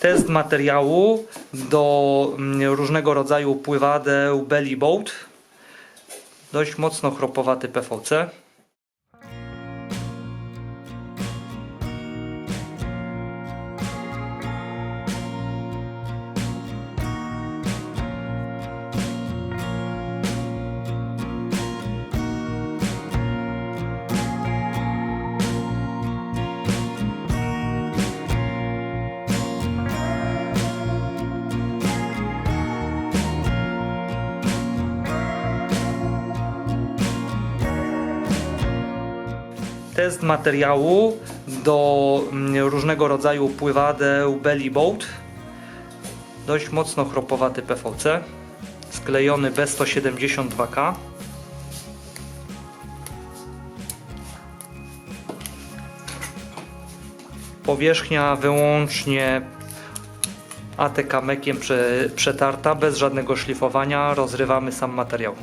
Test materiału do mm, różnego rodzaju pływadeł belly boat. Dość mocno chropowaty PVC. Test materiału do mm, różnego rodzaju pływadeł belly boat. Dość mocno chropowaty PVC. Sklejony B172K. Powierzchnia wyłącznie ATK mekiem prze, przetarta, bez żadnego szlifowania. Rozrywamy sam materiał.